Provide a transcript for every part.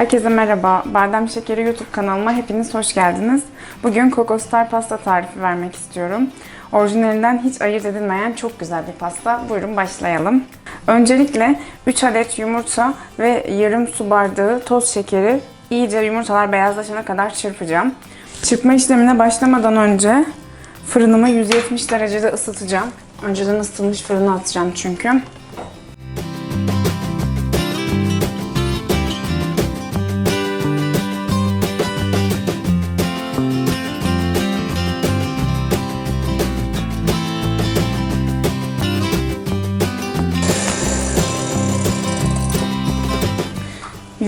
Herkese merhaba. Badem Şekeri YouTube kanalıma hepiniz hoş geldiniz. Bugün kokostar pasta tarifi vermek istiyorum. Orijinalinden hiç ayırt edilmeyen çok güzel bir pasta. Buyurun başlayalım. Öncelikle 3 adet yumurta ve yarım su bardağı toz şekeri iyice yumurtalar beyazlaşana kadar çırpacağım. Çırpma işlemine başlamadan önce fırınımı 170 derecede ısıtacağım. Önceden ısıtılmış fırına atacağım çünkü.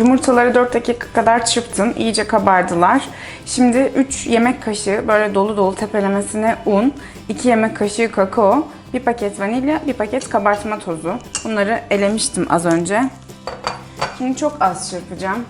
Yumurtaları 4 dakika kadar çırptım. İyice kabardılar. Şimdi 3 yemek kaşığı böyle dolu dolu tepelemesine un, 2 yemek kaşığı kakao, 1 paket vanilya, 1 paket kabartma tozu. Bunları elemiştim az önce. Şimdi çok az çırpacağım.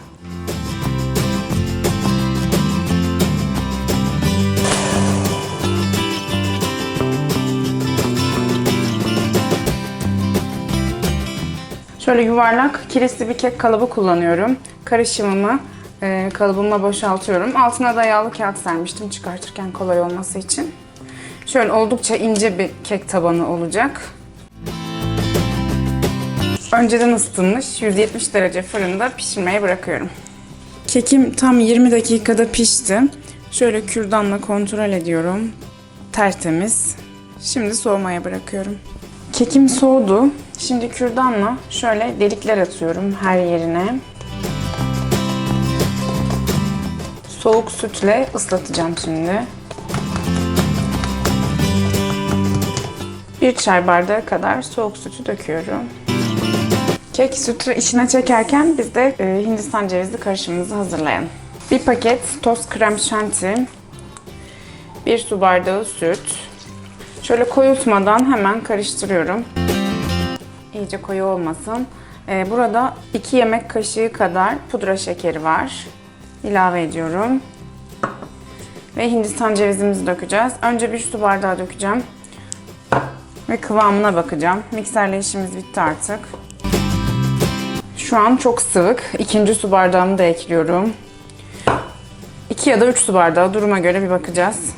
Şöyle yuvarlak kilisli bir kek kalıbı kullanıyorum. Karışımımı e, kalıbıma boşaltıyorum. Altına da yağlı kağıt sermiştim çıkartırken kolay olması için. Şöyle oldukça ince bir kek tabanı olacak. Önceden ısıtılmış 170 derece fırında pişirmeye bırakıyorum. Kekim tam 20 dakikada pişti. Şöyle kürdanla kontrol ediyorum. Tertemiz. Şimdi soğumaya bırakıyorum. Kekim soğudu. Şimdi kürdanla şöyle delikler atıyorum her yerine. Soğuk sütle ıslatacağım şimdi. Bir çay bardağı kadar soğuk sütü döküyorum. Kek sütü içine çekerken biz de e, Hindistan cevizli karışımımızı hazırlayalım. Bir paket toz krem şanti, bir su bardağı süt, Şöyle koyultmadan hemen karıştırıyorum. İyice koyu olmasın. Ee, burada 2 yemek kaşığı kadar pudra şekeri var. İlave ediyorum. Ve Hindistan cevizimizi dökeceğiz. Önce bir su bardağı dökeceğim. Ve kıvamına bakacağım. Mikserle işimiz bitti artık. Şu an çok sıvık. İkinci su bardağımı da ekliyorum. 2 ya da 3 su bardağı duruma göre bir bakacağız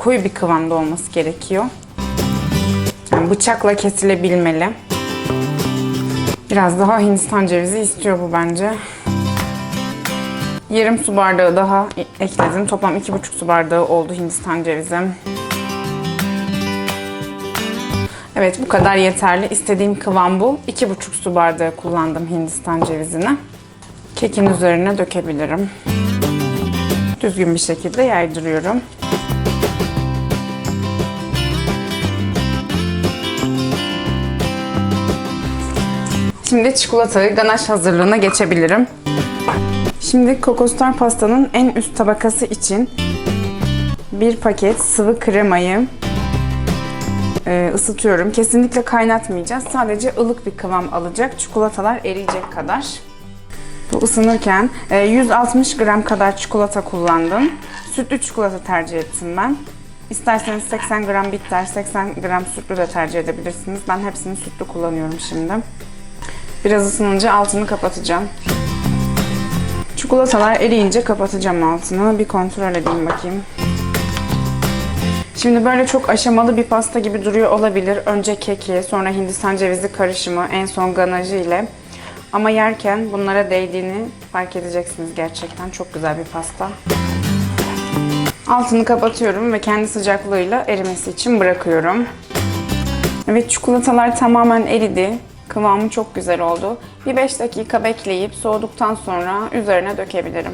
koyu bir kıvamda olması gerekiyor. Bıçakla kesilebilmeli. Biraz daha Hindistan cevizi istiyor bu bence. Yarım su bardağı daha ekledim. Toplam 2,5 su bardağı oldu Hindistan cevizim. Evet bu kadar yeterli. İstediğim kıvam bu. 2,5 su bardağı kullandım Hindistan cevizini. Kekin üzerine dökebilirim. Düzgün bir şekilde yaydırıyorum. Şimdi çikolatalı ganaş hazırlığına geçebilirim. Şimdi kokostar pastanın en üst tabakası için bir paket sıvı kremayı e, ısıtıyorum. Kesinlikle kaynatmayacağız. Sadece ılık bir kıvam alacak. Çikolatalar eriyecek kadar. Bu ısınırken e, 160 gram kadar çikolata kullandım. Sütlü çikolata tercih ettim ben. İsterseniz 80 gram bitter, 80 gram sütlü de tercih edebilirsiniz. Ben hepsini sütlü kullanıyorum şimdi. Biraz ısınınca altını kapatacağım. Çikolatalar eriyince kapatacağım altını. Bir kontrol edeyim bakayım. Şimdi böyle çok aşamalı bir pasta gibi duruyor olabilir. Önce keki, sonra Hindistan cevizi karışımı, en son ganajı ile. Ama yerken bunlara değdiğini fark edeceksiniz gerçekten. Çok güzel bir pasta. Altını kapatıyorum ve kendi sıcaklığıyla erimesi için bırakıyorum. Evet çikolatalar tamamen eridi. Kıvamı çok güzel oldu. Bir 5 dakika bekleyip soğuduktan sonra üzerine dökebilirim.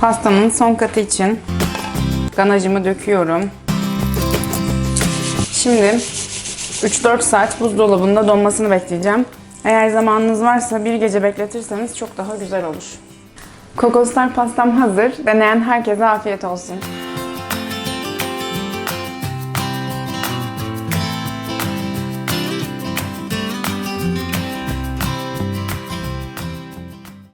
Pastanın son katı için ganajımı döküyorum. Şimdi 3-4 saat buzdolabında donmasını bekleyeceğim. Eğer zamanınız varsa bir gece bekletirseniz çok daha güzel olur. Kokoslar pastam hazır. Deneyen herkese afiyet olsun.